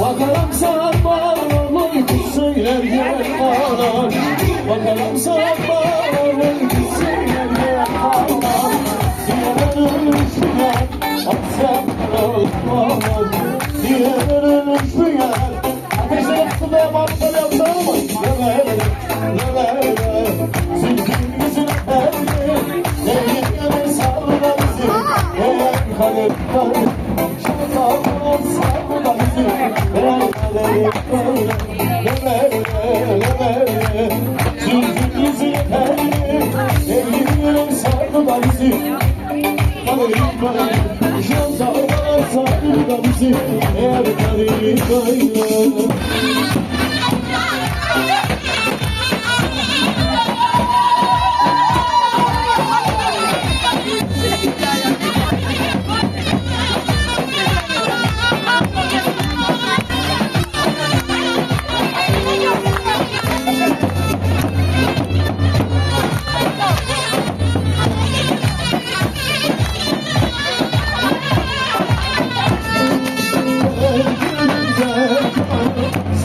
Bakalım sen bağlı söyler yer ağlar Bakalım sen Bizi Lele lele lele lele lele Zülfün yüzüne erdi Sevgilim sarıda bizi kalem Şarkılar sarıda bizi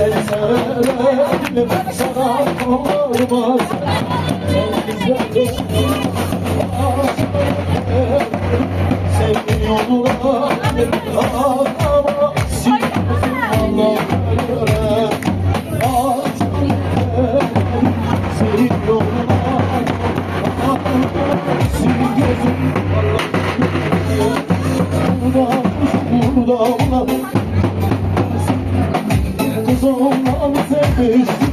sen severim sana olmaz Sen güzelim Sevgin yoluna ama Sizin anlamına göre Senin yoluna Senin gözünde Sonlam sevmiştim